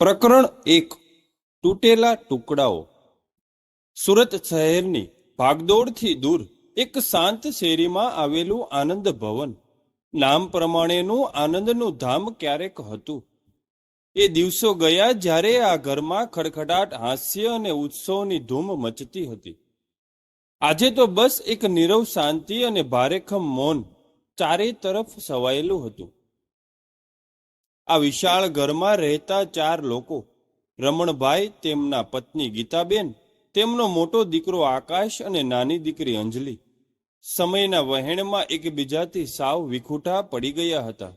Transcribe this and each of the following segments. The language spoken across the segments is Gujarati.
પ્રકરણ એક. તૂટેલા ટુકડાઓ. સુરત શહેરની ભાગદોડથી દૂર એક શાંત શેરીમાં આવેલું આનંદ ભવન. નામ પ્રમાણેનું આનંદનું ધામ ક્યારેક હતું. એ દિવસો ગયા જ્યારે આ ઘરમાં ખડખડાટ હાસ્ય અને ઉત્સવની ધૂમ મચતી હતી. આજે તો બસ એક નીરવ શાંતિ અને ભારેખમ મૌન ચારે તરફ સવાયેલું હતું. આ વિશાળ ઘરમાં રહેતા ચાર લોકો, રમણભાઈ, તેમના પત્ની ગીતાબેન, તેમનો મોટો દીકરો આકાશ અને નાની દીકરી અંજલિ. સમયના વહેણમાં એકબીજાથી સાવ વિખૂટા પડી ગયા હતા.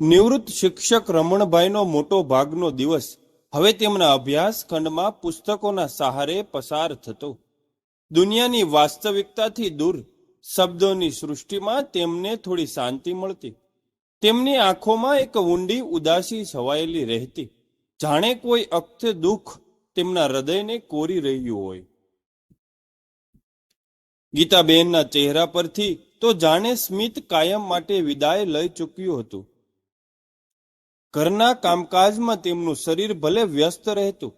નિવૃત્ત શિક્ષક રમણભાઈનો મોટો ભાગનો દિવસ હવે તેમના અભ્યાસ ખંડમાં પુસ્તકોના સહારે પસાર થતો. દુનિયાની વાસ્તવિકતાથી દૂર, શબ્દોની સૃષ્ટિમાં તેમને થોડી શાંતિ મળતી. તેમની આંખોમાં એક ઊંડી ઉદાસી છવાયેલી રહેતી. જાણે કોઈ અક્ત દુઃખ તેમના હૃદયને કોરી રહ્યું હોય. ગીતાબેનના ચહેરા પરથી તો જાણે સ્મિત કાયમ માટે વિદાય લઈ ચૂક્યું હતું. ઘરના કામકાજમાં તેમનું શરીર ભલે વ્યસ્ત રહેતું,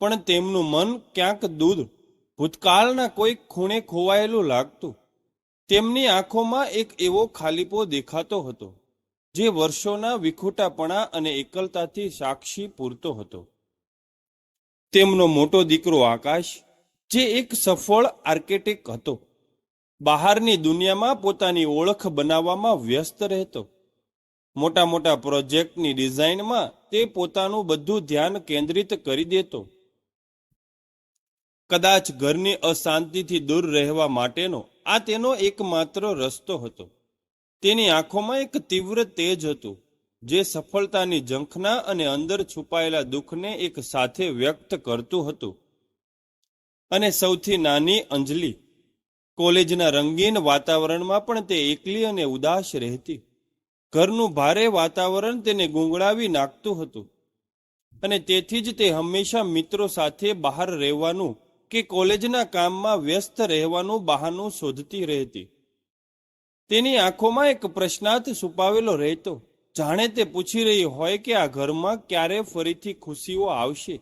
પણ તેમનું મન ક્યાંક દૂધ, ભૂતકાળના કોઈ ખૂણે ખોવાયેલું લાગતું. તેમની આંખોમાં એક એવો ખાલીપો દેખાતો હતો. જે વર્ષોના વિખોટાપણા અને એકલતાથી સાક્ષી પૂરતો હતો. તેમનો મોટો દીકરો આકાશ, જે એક સફળ આર્કિટેક્ટ હતો, બહારની દુનિયામાં પોતાની ઓળખ બનાવવામાં વ્યસ્ત રહેતો. મોટા મોટા પ્રોજેક્ટની ડિઝાઇનમાં તે પોતાનું બધું ધ્યાન કેન્દ્રિત કરી દેતો. કદાચ ઘરની અશાંતિથી દૂર રહેવા માટેનો આ તેનો એકમાત્ર રસ્તો હતો. તેની આંખોમાં એક તીવ્ર તેજ હતું, જે સફળતાની ઝંખના અને અંદર છુપાયેલા દુઃખને એક સાથે વ્યક્ત કરતું હતું. અને સૌથી નાની અંજલિ, કોલેજના રંગીન વાતાવરણમાં પણ તે એકલી અને ઉદાસ રહેતી. ઘરનું ભારે વાતાવરણ તેને ગુંગળાવી નાખતું હતું. અને તેથી જ તે હંમેશા મિત્રો સાથે બહાર રહેવાનું કે કોલેજના કામમાં વ્યસ્ત રહેવાનું બહાનું શોધતી રહેતી. તેની આંખોમાં એક પ્રશ્નાર્થ છુપાવેલો રહેતો. જાણે તે પૂછી રહી હોય કે આ ઘરમાં ક્યારે ફરીથી ખુશીઓ આવશે.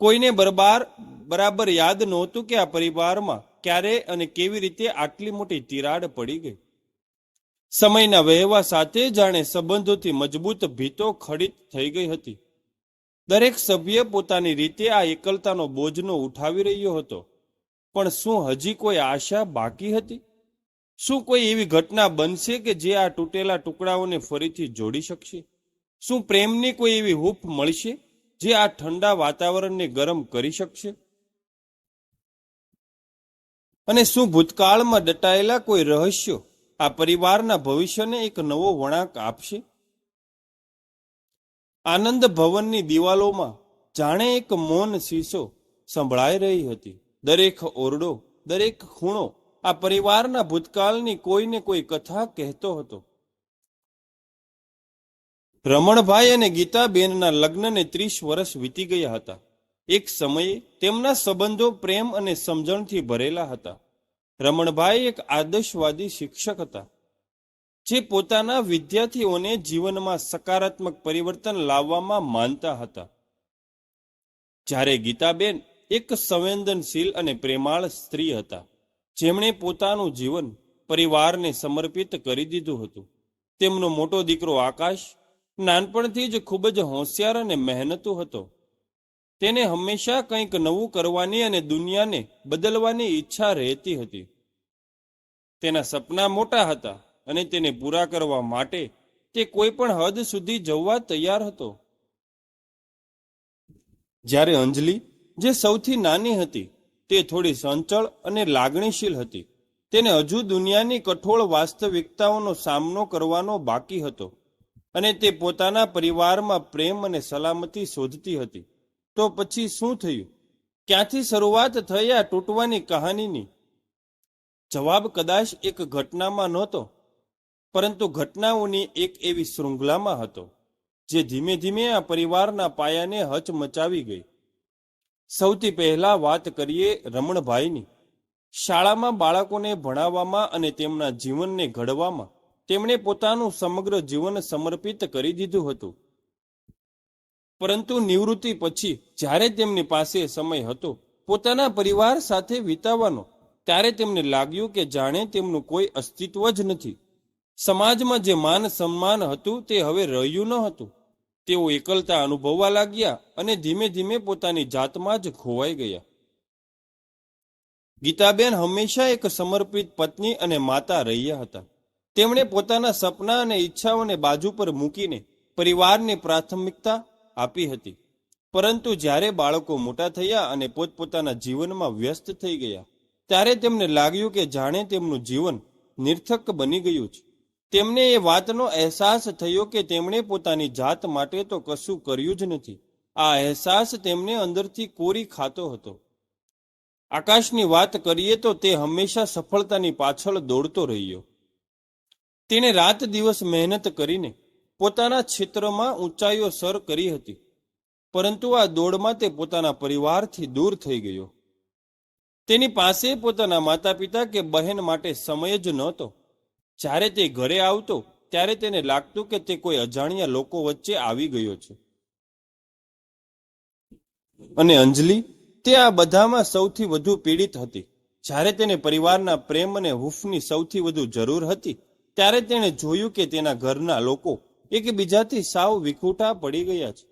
કોઈને બરબાર, બરાબર યાદ નહોતું કે આ પરિવારમાં ક્યારે અને કેવી રીતે આટલી મોટી તિરાડ પડી ગઈ. સમયના વહેવા સાથે જાણે સંબંધોથી મજબૂત ભીતો ખડિત થઈ ગઈ હતી. દરેક સભ્ય પોતાની રીતે આ એકલતાનો બોજનો ઉઠાવી રહ્યો હતો. પણ શું હજી કોઈ આશા બાકી હતી? શું કોઈ એવી ઘટના બનશે કે જે આ તૂટેલા ટુકડાઓને ફરીથી જોડી શકશે? શું પ્રેમની કોઈ એવી હૂફ મળશે જે આ ઠંડા વાતાવરણને ગરમ કરી શકશે? અને શું ભૂતકાળમાં દટાયેલા કોઈ રહસ્યો આ પરિવારના ભવિષ્યને એક નવો વળાંક આપશે? આનંદ ભવનની દિવાલોમાં જાણે એક મૌન શીશો સંભળાઈ રહી હતી. દરેક ઓરડો, દરેક ખૂણો આ પરિવારના ભૂતકાળની કોઈને કોઈ કથા કહેતો હતો. રમણભાઈ અને ગીતાબેનના લગ્નને ત્રીસ વર્ષ વીતી ગયા હતા. એક સમયે તેમના સંબંધો પ્રેમ અને સમજણથી ભરેલા હતા. રમણભાઈ એક આદર્શવાદી શિક્ષક હતા, જે પોતાના વિદ્યાર્થીઓને જીવનમાં સકારાત્મક પરિવર્તન લાવવામાં માનતા હતા. જ્યારે ગીતાબેન એક સંવેદનશીલ અને પ્રેમાળ સ્ત્રી હતા. જેમણે પોતાનું જીવન પરિવારને સમર્પિત કરી દીધું હતું. તેમનો મોટો દીકરો આકાશ નાનપણથી જ ખૂબ જ હોશિયાર અને મહેનતુ હતો. તેને હંમેશા કંઈક નવું કરવાની અને દુનિયાને બદલવાની ઈચ્છા રહેતી હતી. તેના સપના મોટા હતા અને તેને પૂરા કરવા માટે તે કોઈ પણ હદ સુધી જવા તૈયાર હતો. જ્યારે અંજલિ, જે સૌથી નાની હતી તે થોડી સંચળ અને લાગણીશીલ હતી. તેને હજુ દુનિયાની કઠોળ વાસ્તવિકતાઓનો સામનો કરવાનો બાકી હતો અને તે પોતાના પરિવારમાં પ્રેમ અને સલામતી શોધતી હતી. તો પછી શું થયું? ક્યાંથી શરૂઆત થઈ આ તૂટવાની કહાનીની? જવાબ કદાચ એક ઘટનામાં નહોતો, પરંતુ ઘટનાઓની એક એવી શૃંખલામાં હતો, જે ધીમે ધીમે આ પરિવારના પાયાને હચમચાવી ગઈ. સૌથી પહેલા વાત કરીએ રમણભાઈની. શાળામાં બાળકોને ભણાવવામાં અને તેમના જીવનને ઘડવામાં તેમણે પોતાનું સમગ્ર જીવન સમર્પિત કરી દીધું હતું. પરંતુ નિવૃત્તિ પછી જ્યારે તેમની પાસે સમય હતો, પોતાના પરિવાર સાથે વિતાવવાનો, ત્યારે તેમને લાગ્યું કે જાણે તેમનું કોઈ અસ્તિત્વ જ નથી. સમાજમાં જે માન સન્માન હતું તે હવે રહ્યું ન હતું. તેઓ એકલતા અનુભવવા લાગ્યા અને ધીમે ધીમે પોતાની જાતમાં જ ખોવાઈ ગયા. ગીતાબેન હંમેશા એક સમર્પિત પત્ની અને માતા રહ્યા હતા. તેમણે પોતાના સપના અને ઈચ્છાઓને બાજુ પર મૂકીને પરિવારને પ્રાથમિકતા આપી હતી. પરંતુ જ્યારે બાળકો મોટા થયા અને પોતપોતાના જીવનમાં વ્યસ્ત થઈ ગયા, ત્યારે તેમને લાગ્યું કે જાણે તેમનું જીવન નિર્થક બની ગયું છે. તેમને એ વાતનો અહેસાસ થયો કે તેમણે પોતાની જાત માટે તો કશું કર્યું જ નથી. આ અહેસાસ તેમને અંદરથી કોરી ખાતો હતો. આકાશની વાત કરીએ તો તે હંમેશા સફળતાની પાછળ દોડતો રહ્યો. તેણે રાત દિવસ મહેનત કરીને પોતાના ક્ષેત્રમાં ઊંચાઈઓ સર કરી હતી, પરંતુ આ દોડમાં તે પોતાના પરિવારથી દૂર થઈ ગયો. તેની પાસે પોતાના માતા પિતા કે બહેન માટે સમય જ નહોતો. જ્યારે તે ઘરે આવતો, ત્યારે તેને લાગતું કે તે કોઈ અજાણ્યા લોકો વચ્ચે આવી ગયો છે. અને અંજલિ, તે આ બધામાં સૌથી વધુ પીડિત હતી. જ્યારે તેને પરિવારના પ્રેમ અને હુફની સૌથી વધુ જરૂર હતી, ત્યારે તેણે જોયું કે તેના ઘરના લોકો એકબીજાથી સાવ વિખૂટા પડી ગયા છે.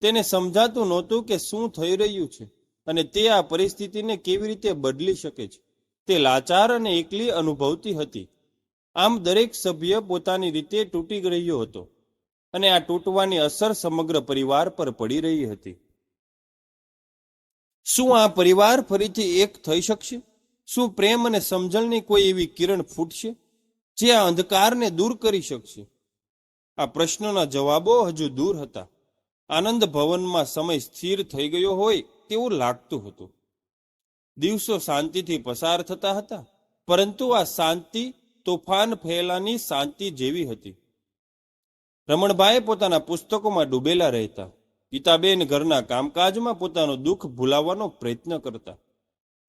તેને સમજાતું નહોતું કે શું થઈ રહ્યું છે અને તે આ પરિસ્થિતિને કેવી રીતે બદલી શકે છે. તે લાચાર અને એકલી અનુભવતી હતી. આમ દરેક સભ્ય પોતાની રીતે તૂટી રહ્યો હતો અને આ તૂટવાની અસર સમગ્ર પરિવાર પર પડી રહી હતી. શું આ પરિવાર ફરીથી એક થઈ શકશે? શું પ્રેમ અને સમજણની કોઈ એવી કિરણ ફૂટશે જે આ અંધકારને દૂર કરી શકશે? આ પ્રશ્નોના જવાબો હજુ દૂર હતા. આનંદ ભવનમાં સમય સ્થિર થઈ ગયો હોય તેવું લાગતું હતું. દિવસો શાંતિથી પસાર થતા હતા, પરંતુ આ શાંતિ તોફાન ફેલાની શાંતિ જેવી હતી. રમણભાઈ પોતાના પુસ્તકોમાં ડૂબેલા રહેતા. ગીતાબેન ઘરના કામકાજમાં પોતાનું દુઃખ ભૂલાવવાનો પ્રયત્ન કરતા.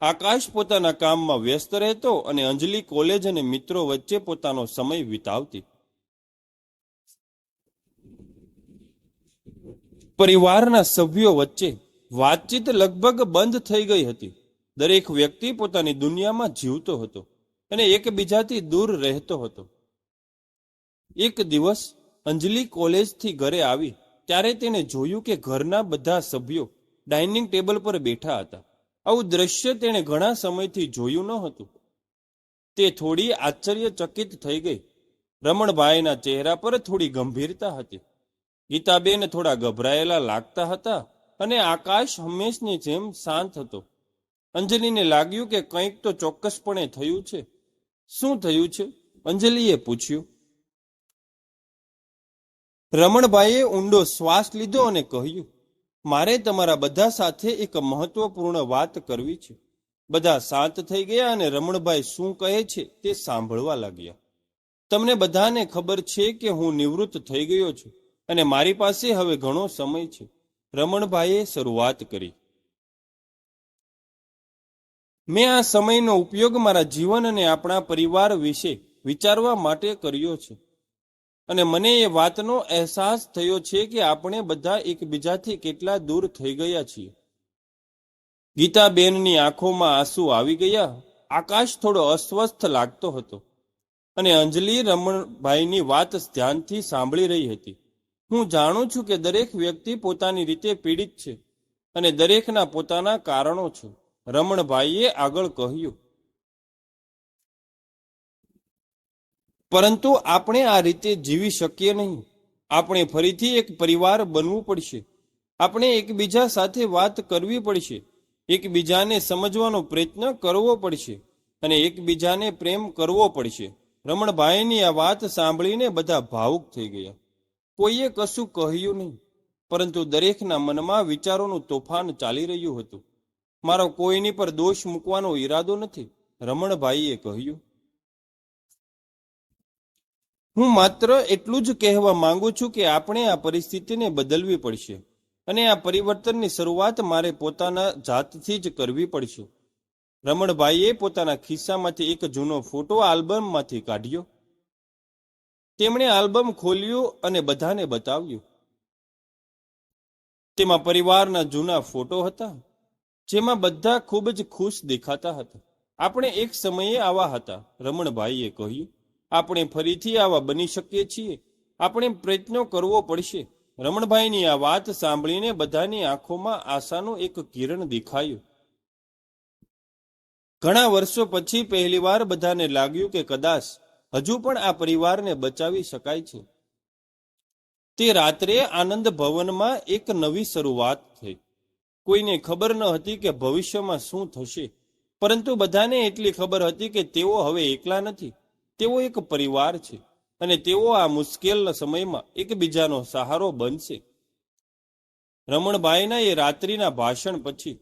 આકાશ પોતાના કામમાં વ્યસ્ત રહેતો અને અંજલિ કોલેજ અને મિત્રો વચ્ચે પોતાનો સમય વિતાવતી. પરિવારના સભ્યો વચ્ચે વાતચીત લગભગ બંધ થઈ ગઈ હતી. દરેક વ્યક્તિ પોતાની દુનિયામાં જીવતો હતો. અને એકબીજાથી દૂર રહેતો હતો. એક દિવસ અંજલિ કોલેજથી ઘરે આવી, ત્યારે તેને જોયું કે ઘરના બધા સભ્યો ડાઇનિંગ ટેબલ પર બેઠા હતા. આવું દ્રશ્ય તેણે ઘણા સમયથી જોયું ન હતું. તે થોડી આશ્ચર્યચકિત થઈ ગઈ. રમણભાઈના ચહેરા પર થોડી ગંભીરતા હતી. ગીતાબેન થોડા ગભરાયેલા લાગતા હતા અને આકાશ હંમેશની જેમ શાંત હતો. અંજલિને લાગ્યું કે કંઈક તો ચોક્કસપણે થયું છે. શું થયું છે? અંજલિએ પૂછ્યું. રમણભાઈએ ઊંડો શ્વાસ લીધો અને કહ્યું, મારે તમારા બધા સાથે એક મહત્વપૂર્ણ વાત કરવી છે. બધા શાંત થઈ ગયા અને રમણભાઈ શું કહે છે તે સાંભળવા લાગ્યા. તમને બધાને ખબર છે કે હું નિવૃત્ત થઈ ગયો છું અને મારી પાસે હવે ઘણો સમય છે. રમણભાઈએ શરૂઆત કરી. મેં આ સમયનો ઉપયોગ મારા જીવન અને આપણા પરિવાર વિશે વિચારવા માટે કર્યો છે. અને મને એ વાતનો અહેસાસ થયો છે કે આપણે બધા એકબીજાથી કેટલા દૂર થઈ ગયા છીએ. ગીતાબેનની આંખોમાં આંસુ આવી ગયા, આકાશ થોડો અસ્વસ્થ લાગતો હતો અને અંજલિ રમણભાઈની વાત ધ્યાનથી સાંભળી રહી હતી. હું જાણું છું કે દરેક વ્યક્તિ પોતાની રીતે પીડિત છે અને દરેકના પોતાના કારણો છે. રમણભાઈએ આગળ કહ્યું, પરંતુ આપણે આ રીતે જીવી શકીએ નહીં. આપણે ફરીથી એક પરિવાર બનવું પડશે. આપણે એકબીજા સાથે વાત કરવી પડશે. એકબીજાને સમજવાનો પ્રયત્ન કરવો પડશે અને એકબીજાને પ્રેમ કરવો પડશે. રમણભાઈની આ વાત સાંભળીને બધા ભાવુક થઈ ગયા. કોઈએ કશું કહ્યું નહીં, પરંતુ દરેકના મનમાં વિચારોનું તોફાન ચાલી રહ્યું હતું. મારો કોઈની પર દોષ મૂકવાનો ઈરાદો નથી. રમણભાઈએ કહ્યું, હું માત્ર એટલું જ કહેવા માંગુ છું કે આપણે આ પરિસ્થિતિને બદલવી પડશે અને આ પરિવર્તનની શરૂઆત મારે પોતાના જાતથી જ કરવી પડશે. રમણભાઈએ પોતાના ખિસ્સામાંથી એક જૂનો ફોટો આલ્બમમાંથી કાઢ્યો. તેમણે આલ્બમ ખોલ્યું અને બધાને બતાવ્યું. તેમાં પરિવારના જૂના ફોટો હતા. જેમાં બધા ખૂબ જ ખુશ દેખાતા હતા. આપણે એક સમયે આવા હતા, રમણભાઈએ કહ્યું. આપણે ફરીથી આવા બની શકીએ છીએ. આપણે પ્રયત્નો કરવો પડશે. રમણભાઈની આ વાત સાંભળીને બધાની આંખોમાં આશાનું એક કિરણ દેખાયું. ઘણા વર્ષો પછી પહેલીવાર બધાને લાગ્યું કે કદાચ હજુ પણ આ પરિવારને બચાવી શકાય છે. તે રાત્રે આનંદ ભવનમાં એક નવી શરૂઆત થઈ. કોઈને ખબર ન હતી કે ભવિષ્યમાં શું થશે. પરંતુ બધાને એટલી ખબર હતી કે તેઓ હવે એકલા નથી. તેઓ એક પરિવાર છે અને તેઓ આ મુશ્કેલના સમયમાં એકબીજાનો સહારો બનશે. રમણભાઈના એ રાત્રિના ભાષણ પછી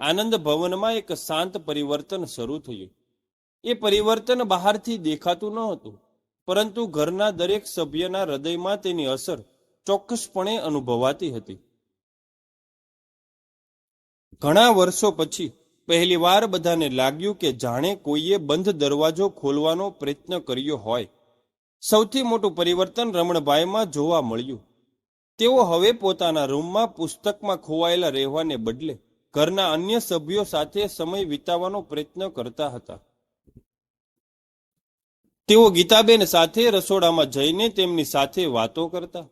આનંદ ભવનમાં એક શાંત પરિવર્તન શરૂ થયું. એ પરિવર્તન બહારથી દેખાતું ન હતું, પરંતુ ઘરના દરેક સભ્યના હૃદયમાં તેની અસર ચોક્કસપણે અનુભવાતી હતી. ઘણા વર્ષો પછી પહેલીવાર બધાને લાગ્યું કે જાણે કોઈએ બંધ દરવાજો ખોલવાનો પ્રયત્ન કર્યો હોય. સૌથી મોટું પરિવર્તન રમણભાઈમાં જોવા મળ્યું. તેઓ હવે પોતાના રૂમમાં પુસ્તકમાં ખોવાયેલા રહેવાને બદલે ઘરના અન્ય સભ્યો સાથે સમય વિતાવવાનો પ્રયત્ન કરતા હતા. તેઓ ગીતાબેન સાથે રસોડામાં જઈને તેમની સાથે વાતો કરતા.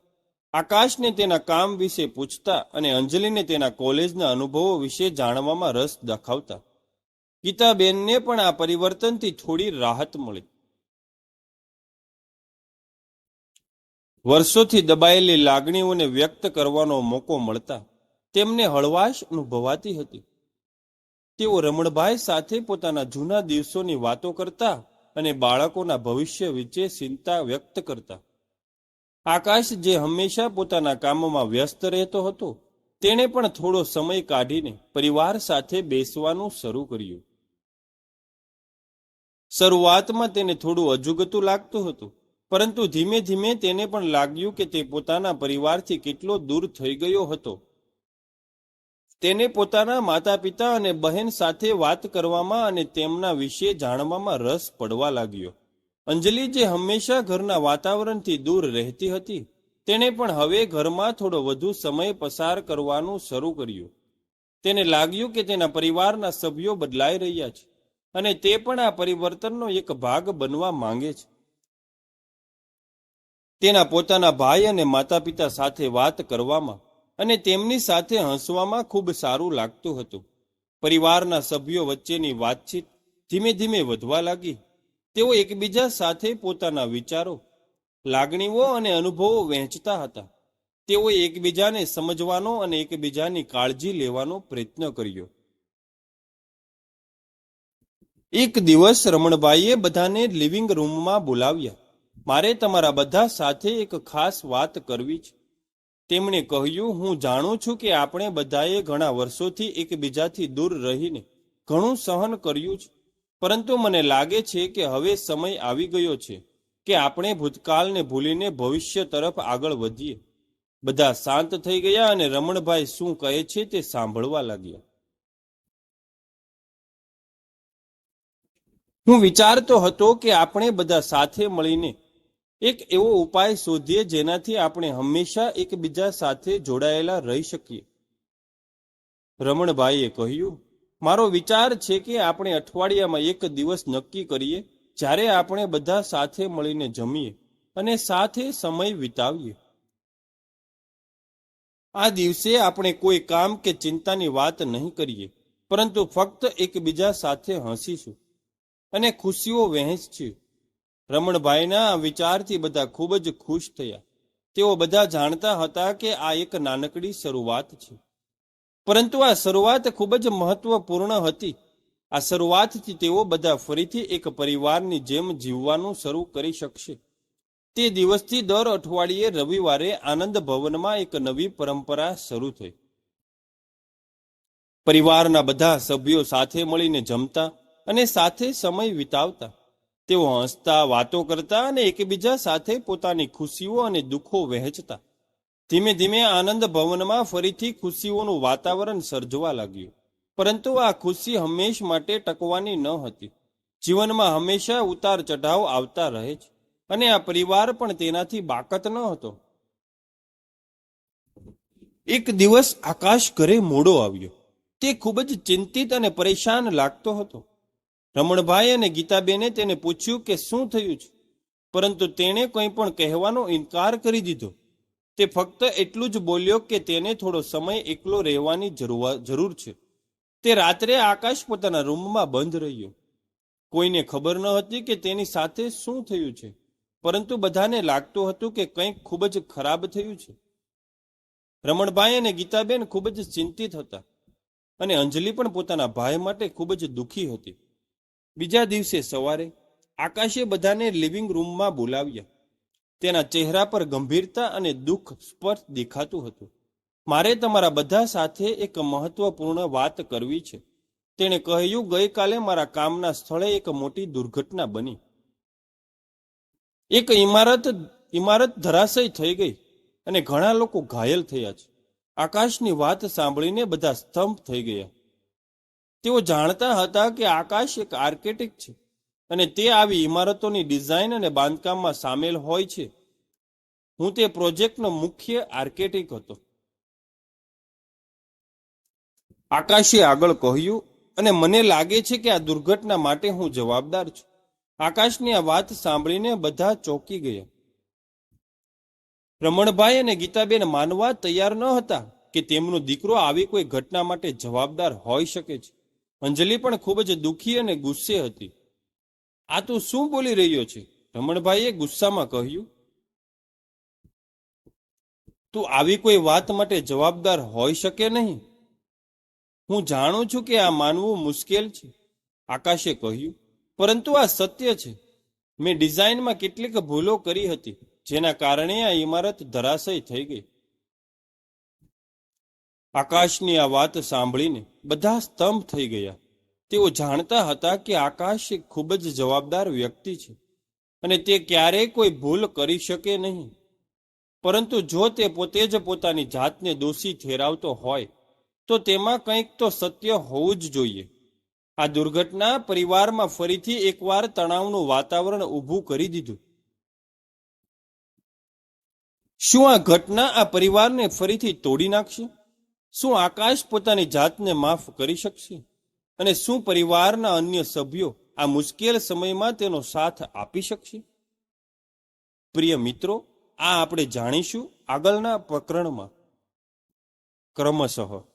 આકાશને તેના કામ વિશે પૂછતા અને અંજલિને તેના કોલેજના અનુભવો વિશે જાણવામાં રસ દાખવતા. ગીતાબેનને પણ આ પરિવર્તનથી થોડી રાહત મળી. વર્ષોથી દબાયેલી લાગણીઓને વ્યક્ત કરવાનો મોકો મળતા તેમને હળવાશ અનુભવાતી હતી. તેઓ રમણભાઈ સાથે પોતાના જૂના દિવસોની વાતો કરતા અને બાળકોના ભવિષ્ય વિશે ચિંતા વ્યક્ત કરતા. આકાશ જે હંમેશા પોતાના કામમાં વ્યસ્ત રહેતો હતો, તેણે પણ થોડો સમય કાઢીને પરિવાર સાથે બેસવાનું શરૂ કર્યું. શરૂઆતમાં તેને થોડું અજુગતું લાગતું હતું, પરંતુ ધીમે ધીમે તેને પણ લાગ્યું કે તે પોતાના પરિવારથી કેટલો દૂર થઈ ગયો હતો. તેને પોતાના માતા પિતા અને બહેન સાથે વાત કરવામાં અને તેમના વિશે જાણવામાં રસ પડવા લાગ્યો. અંજલિ જે હંમેશા ઘરના વાતાવરણથી દૂર રહેતી હતી, તેણે પણ હવે ઘરમાં થોડો વધુ સમય પસાર કરવાનું શરૂ કર્યું. તેને લાગ્યું કે તેના પરિવારના સભ્યો બદલાઈ રહ્યા છે અને તે પણ આ પરિવર્તનનો એક ભાગ બનવા માંગે છે. તેના પોતાના ભાઈ અને માતા પિતા સાથે વાત કરવામાં અને તેમની સાથે હસવામાં ખૂબ સારું લાગતું હતું. પરિવારના સભ્યો વચ્ચેની વાતચીત ધીમે ધીમે વધવા લાગી. તેઓ એકબીજા સાથે પોતાના વિચારો, લાગણીઓ અને અનુભવો વહેંચતા હતા. તેઓએ એકબીજાને સમજવાનો અને એકબીજાની કાળજી લેવાનો પ્રયત્ન કર્યો. એક દિવસ રમણભાઈએ બધાને લિવિંગ રૂમમાં બોલાવ્યા. મારે તમારા બધા સાથે એક ખાસ વાત કરવી છે. તેમણે કહ્યું, હું જાણું છું કે આપણે બધાએ ઘણા વર્ષોથી એકબીજાથી દૂર રહીને ઘણું સહન કર્યું છે. પરંતુ મને લાગે છે કે હવે સમય આવી ગયો છે કે આપણે ભૂતકાળને ભૂલીને ભવિષ્ય તરફ આગળ વધીએ. બધા શાંત થઈ ગયા અને રમણભાઈ શું કહે છે તે સાંભળવા લાગ્યા. હું વિચારતો હતો કે આપણે બધા સાથે મળીને એક એવો ઉપાય શોધીએ જેનાથી આપણે હંમેશા એકબીજા સાથે જોડાયેલા રહી શકીએ. રમણભાઈએ કહ્યું મારો વિચાર છે કે આપણે અઠવાડિયામાં એક દિવસ નક્કી કરીએ, જ્યારે આપણે બધા સાથે મળીને જમીએ અને સાથે સમય વિતાવીએ. આ દિવસે આપણે કોઈ કામ કે ચિંતાની વાત નહીં કરીએ, પરંતુ ફક્ત એકબીજા સાથે હસીશું અને ખુશીઓ વહેંચશું. રમણભાઈના વિચારથી બધા ખૂબ જ ખુશ થયા. તેઓ બધા જાણતા હતા કે આ એક નાનકડી શરૂઆત છે. પરંતુ આ શરૂઆત ખૂબ જ મહત્વપૂર્ણ હતી. આ શરૂઆતથી તેઓ બધા ફરીથી એક પરિવારની જેમ જીવવાનું શરૂ કરી શકશે. તે દિવસથી દર અઠવાડિયે રવિવારે આનંદ ભવનમાં એક નવી પરંપરા શરૂ થઈ. પરિવારના બધા સભ્યો સાથે મળીને જમતા અને સાથે સમય વિતાવતા. તેઓ હસતા, વાતો કરતા અને એકબીજા સાથે પોતાની ખુશીઓ અને દુઃખો વહેંચતા. ધીમે ધીમે આનંદ ભવનમાં ફરીથી ખુશીઓનું વાતાવરણ સર્જવા લાગ્યું. પરંતુ આ ખુશી હંમેશ માટે ટકવાની ન હતી. જીવનમાં હંમેશા ઉતાર ચઢાવ આવતા રહે છે અને આ પરિવાર પણ તેનાથી બાકત ન હતો. એક દિવસ આકાશ ઘરે મોડો આવ્યો. તે ખૂબ જ ચિંતિત અને પરેશાન લાગતો હતો. રમણભાઈ અને ગીતાબેને તેને પૂછ્યું કે શું થયું છે? પરંતુ તેણે કંઈ પણ કહેવાનો ઇનકાર કરી દીધો. તે ફક્ત એટલું જ બોલ્યો કે તેને થોડો સમય એકલો રહેવાની જરૂર છે. તે રાત્રે આકાશ પોતાના રૂમમાં બંધ રહ્યો. કોઈને ખબર ન હતી કે તેની સાથે શું થયું છે, પરંતુ બધાને લાગતું હતું કે કંઈક ખૂબ જ ખરાબ થયું છે. રમણભાઈ અને ગીતાબેન ખૂબ જ ચિંતિત હતા અને અંજલિ પણ પોતાના ભાઈ માટે ખૂબ જ દુઃખી હતી. બીજા દિવસે સવારે આકાશે બધાને લિવિંગ રૂમમાં બોલાવ્યા. તેના ચહેરા પર ગંભીરતા અને દુઃખ સ્પષ્ટ દેખાતું હતું. મારે તમારા બધા સાથે એક મહત્વપૂર્ણ વાત કરવી છે. તેણે કહ્યું, ગઈકાલે મારા કામના સ્થળે એક મોટી દુર્ઘટના બની. એક ઇમારત ઇમારત ધરાશય થઈ ગઈ અને ઘણા લોકો ઘાયલ થયા છે. આકાશની વાત સાંભળીને બધા સ્તંભ થઈ ગયા. તેઓ જાણતા હતા કે આકાશ એક આર્કેટિક છે. અને તે આવી ઇમારતોની ડિઝાઇન અને બાંધકામમાં સામેલ હોય છે. હું તે પ્રોજેક્ટનો મુખ્ય આર્કેટિક હતો. આકાશે આગળ કહ્યું, અને મને લાગે છે કે આ દુર્ઘટના માટે હું જવાબદાર છું. આકાશની આ વાત સાંભળીને બધા ચોંકી ગયા. રમણભાઈ અને ગીતાબેન માનવા તૈયાર ન હતા કે તેમનો દીકરો આવી કોઈ ઘટના માટે જવાબદાર હોઈ શકે છે. અંજલિ પણ ખૂબ જ દુઃખી અને ગુસ્સે હતી. આ તું શું બોલી રહ્યો છે? રમણભાઈએ ગુસ્સામાં કહ્યું, તું આવી કોઈ વાત માટે જવાબદાર હોઈ શકે નહીં. હું જાણું છું કે આ માનવું મુશ્કેલ છે, આકાશે કહ્યું. પરંતુ આ સત્ય છે. મેં ડિઝાઇનમાં કેટલીક ભૂલો કરી હતી, જેના કારણે આ ઇમારત ધરાશય થઈ ગઈ. આકાશની આ વાત સાંભળીને બધા સ્તંભ થઈ ગયા. તેઓ જાણતા હતા કે આકાશ એક ખૂબ જ જવાબદાર વ્યક્તિ છે અને તે ક્યારેય કોઈ ભૂલ કરી શકે નહીં. પરંતુ જો તે પોતે જ પોતાની જાતને દોષી ઠેરાવતો હોય, તો તેમાં કંઈક તો સત્ય હોવું જ જોઈએ. આ દુર્ઘટના પરિવારમાં ફરીથી એકવાર તણાવનું વાતાવરણ ઊભું કરી દીધું. શું આ ઘટના આ પરિવારને ફરીથી તોડી નાખશે? શું આકાશ પોતાની જાતને માફ કરી શકશે? અને શું પરિવારના અન્ય સભ્યો આ મુશ્કેલ સમયમાં તેનો સાથ આપી શકશે? પ્રિય મિત્રો, આ આપણે જાણીશું આગળના પ્રકરણમાં. ક્રમશઃ